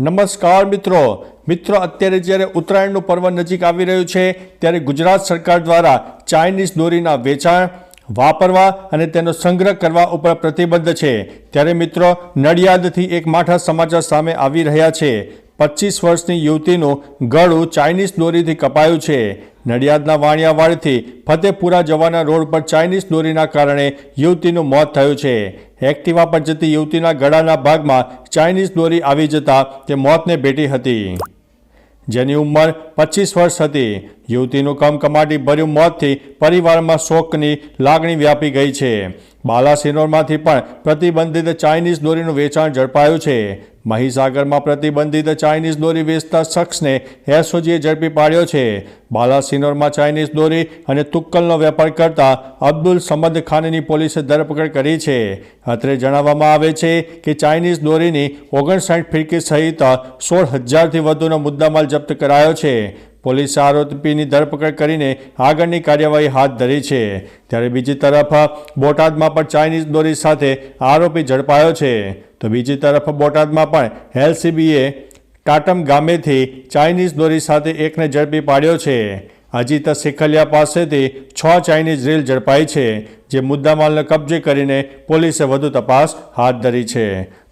નમસ્કાર મિત્રો. મિત્રો, અત્યારે જ્યારે ઉત્તરાયણનું પર્વ નજીક આવી રહ્યું છે, ત્યારે ગુજરાત સરકાર દ્વારા ચાઇનીઝ દોરીના વેચાણ વાપરવા અને તેનો સંગ્રહ કરવા ઉપર પ્રતિબંધ છે. ત્યારે મિત્રો, નડિયાદથી એક માઠા સમાચાર સામે આવી રહ્યા છે. પચીસ વર્ષની યુવતીનું ગળું ચાઇનીઝ દોરીથી કપાયું છે. નડિયાદના વાણિયાવાડથી ફતેપુરા જવાના રોડ પર ચાઇનીઝ દોરીના કારણે યુવતીનું મોત થયું છે. એક્ટિવા પર જતી યુવતીના ગળાના ભાગમાં ચાઇનીઝ દોરી આવી જતા તે મોતને ભેટી હતી. જેની ઉંમર પચીસ વર્ષ હતી. યુવતીનું કમકમાટી ભર્યું મોતથી પરિવારમાં શોકની લાગણી વ્યાપી ગઈ છે. બાલાસિનોરમાંથી પણ પ્રતિબંધિત ચાઇનીઝ દોરીનું વેચાણ ઝડપાયું છે. મહીસાગરમાં પ્રતિબંધિત ચાઇનીઝ દોરી વેચતા શખ્સને એસઓજીએ ઝડપી પાડ્યો છે. બાલાસિનોરમાં ચાઇનીઝ દોરી અને તુક્કલનો વેપાર કરતા અબ્દુલ સમદ ખાનની પોલીસે ધરપકડ કરી છે. અત્રે જણાવવામાં આવે છે કે ચાઇનીઝ દોરીની ઓગણસાઠ ફિરકી સહિત સોળ હજારથી વધુનો મુદ્દામાલ જપ્ત કરાયો છે. પોલીસે આરોપીની ધરપકડ કરીને આગળની કાર્યવાહી હાથ ધરી છે. ત્યારે બીજી તરફ બોટાદમાં પણ ચાઇનીઝ દોરી સાથે આરોપી ઝડપાયો છે. તો બીજી તરફ બોટાદમાં પણ એલસીબીએ ટાટમ ગામેથી ચાઇનીઝ દોરી સાથે એકને ઝડપી પાડ્યો છે. અજીત શેખલિયા પાસેથી છ ચાઇનીઝ રીલ ઝડપાઈ છે, જે મુદ્દામાલને કબજે કરીને પોલીસે વધુ તપાસ હાથ ધરી છે.